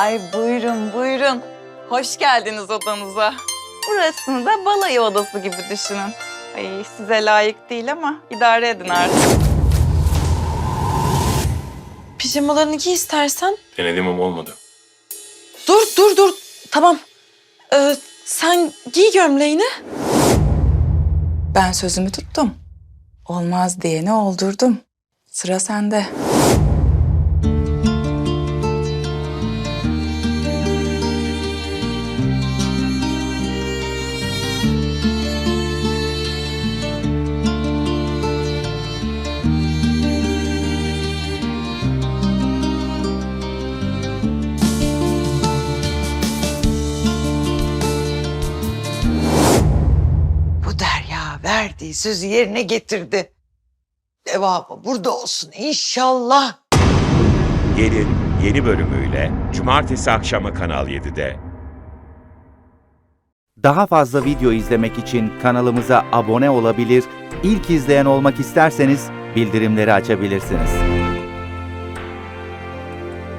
Ay buyurun buyurun. Hoş geldiniz odanıza. Burasını da balayı odası gibi düşünün. Ay size layık değil ama idare edin artık. Pijamalarını giy istersen. Denedim ama olmadı. Dur dur dur. Tamam. Ee, sen giy gömleğini. Ben sözümü tuttum. Olmaz diyeni oldurdum. Sıra sende. Verdiği sözü yerine getirdi. Devamı burada olsun inşallah. Gelin yeni bölümüyle cumartesi akşamı Kanal 7'de. Daha fazla video izlemek için kanalımıza abone olabilir, ilk izleyen olmak isterseniz bildirimleri açabilirsiniz.